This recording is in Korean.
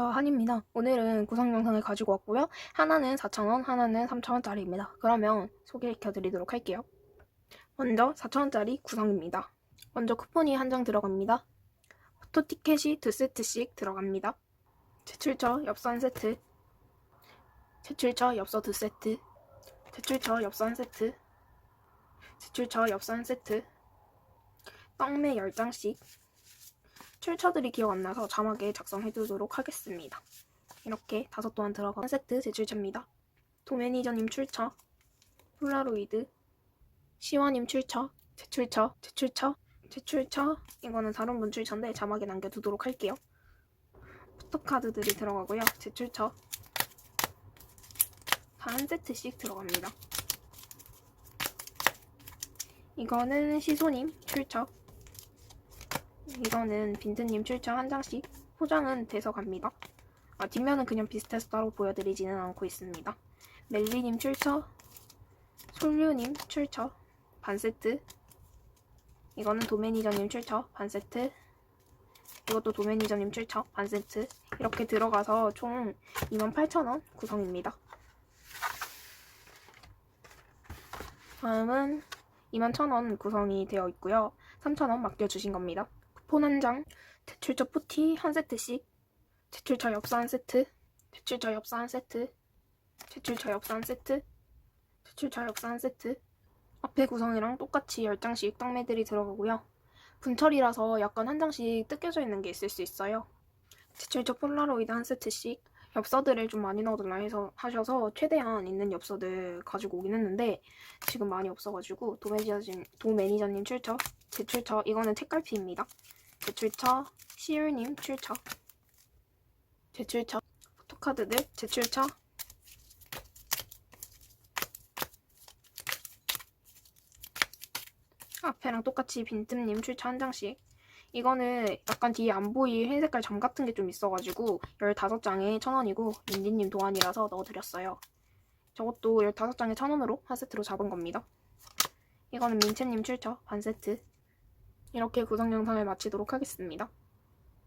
어, 한입니다. 오늘은 구성 영상을 가지고 왔고요. 하나는 4,000원, 하나는 3,000원짜리입니다. 그러면 소개시켜 드리도록 할게요. 먼저 4,000원짜리 구성입니다. 먼저 쿠폰이 한 장 들어갑니다. 포토 티켓이 두 세트씩 들어갑니다. 제출처 엽서 세트, 제출처 엽서 두 세트, 제출처 엽서 한 세트, 제출처 엽서 한 세트, 떡메 10장씩, 출처들이 기억 안 나서 자막에 작성해 두도록 하겠습니다. 이렇게 다섯 동안 들어가 한 세트 제 출처입니다. 도매니저님 출처, 폴라로이드, 시원님 출처, 제 출처, 제 출처, 제 출처, 이거는 다른 분 출처인데 자막에 남겨두도록 할게요. 포토카드들이 들어가고요. 제 출처 다한 세트씩 들어갑니다. 이거는 시소님 출처, 이거는 빈트님 출처 한 장씩 포장은 돼서 갑니다. 아, 뒷면은 그냥 비슷해서 따로 보여드리지는 않고 있습니다. 멜리님 출처, 솔류님 출처 반 세트. 이거는 도매니저님 출처 반 세트. 이것도 도매니저님 출처 반 세트. 이렇게 들어가서 총 28,000원 구성입니다. 다음은 21,000원 구성이 되어 있고요. 3,000원 맡겨주신 겁니다. 쿠폰 한 장, 제출처 푸티 한 세트씩, 제출처 엽서 한 세트, 제출처 엽서 한 세트, 제출처 엽서 한 세트, 제출처 엽서 한 세트. 앞에 구성이랑 똑같이 10장씩 떡매들이 들어가고요. 분철이라서 약간 한 장씩 뜯겨져 있는 게 있을 수 있어요. 제출처 폴라로이드 한 세트씩, 엽서들을 좀 많이 넣어달라 해서 하셔서 최대한 있는 엽서들 가지고 오긴 했는데 지금 많이 없어가지고 도매니저님, 도매니저님 출처, 제 출처 이거는 책갈피입니다. 제출처, 시율님 출처, 제출처, 포토카드들 제출처, 앞에랑 똑같이 빈틈님 출처 한 장씩. 이거는 약간 뒤에 안 보일 흰 색깔 점 같은 게 좀 있어가지고 15장에 1000원이고 민디님 도안이라서 넣어드렸어요. 저것도 15장에 1000원으로 한 세트로 잡은 겁니다. 이거는 민채님 출처 반 세트. 이렇게 구성 영상을 마치도록 하겠습니다.